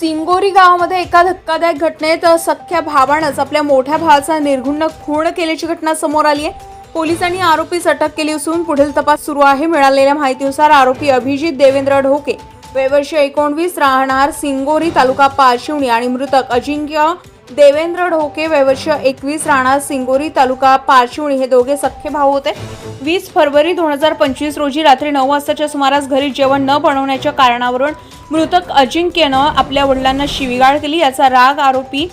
सिंगोरी गावामध्ये एका धक्कादायक घटनेत सख्ख्या भावानंच आपल्या मोठ्या भावाचा निर्घुण खून केल्याची घटना समोर आली आहे. पोलिसांनी आरोपीस अटक केली असून पुढील तपास सुरू आहे. मिळालेल्या माहितीनुसार आरोपी अभिजित देवेंद्र ढोके वेवर्षी एकोणवीस राहणार सिंगोरी तालुका पारशिवणी आणि मृतक अजिंक्य देवेंद्र ढोके वयवर्ष एकवीस राणा सिंगोरी तालुका पारशिवणी हे दोघे सख्खे भाऊ होते. वीस फरवरी दोन हजार पंचवीस रोजी रात्री नऊ वाजताच्या सुमारास घरी जेवण न बनवण्याच्या कारणावरून मृतक अजिंक्यनं आपल्या वडिलांना शिवीगाळ केली. याचा राग आरोपी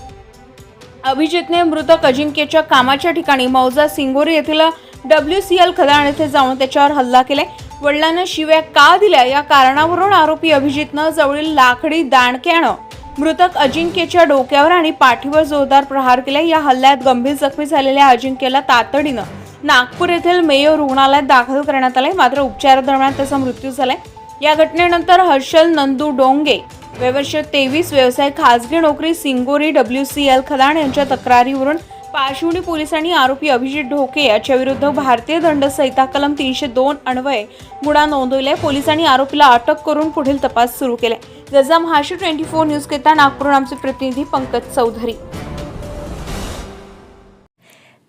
अभिजितने मृतक अजिंक्यच्या कामाच्या ठिकाणी मौजा सिंगोरी येथील डब्ल्यू सी एल खदाण येथे जाऊन त्याच्यावर हल्ला केलाय. वडिलांना शिव्या का दिल्या? या कारणावरून आरोपी अभिजितनं जवळील लाकडी दांडक्यानं मृतक अजिंक्यच्या डोक्यावर आणि पाठीवर जोरदार प्रहार केला. या हल्ल्यात गंभीर जखमी झालेल्या अजिंक्यला तातडीनं नागपूर येथील मेयो रुग्णालयात दाखल करण्यात आले मात्र उपचारादरम्यान त्याचा मृत्यू झालाय. या घटनेनंतर हर्षल नंदू डोंगे वयवर्ष तेवीस व्यवसाय खासगी नोकरी सिंगोरी डब्ल्यू सी एल खदान यांच्या तक्रारीवरून पारशिवनी पोलिसांनी आरोपी अभिजित ढोके याच्या विरुद्ध भारतीय दंड संहिता कलम तीनशे दोन अन्वये गुन्हा नोंदवलाय पोलिसांनी आरोपीला अटक करून पुढील तपास सुरू केलाय जजा महाराष्ट्र ट्वेंटी फोर न्यूज करिता नागपूरहून आमचे प्रतिनिधी पंकज चौधरी.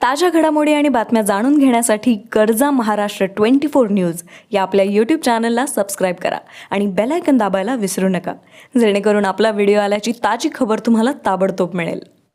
ताज्या घडामोडी आणि बातम्या जाणून घेण्यासाठी गरजा महाराष्ट्र ट्वेंटी फोर न्यूज या आपल्या यूट्यूब चॅनलला सबस्क्राईब करा आणि बेलायकन दाबायला विसरू नका. जेणेकरून आपला व्हिडिओ आल्याची ताजी खबर तुम्हाला ताबडतोब मिळेल.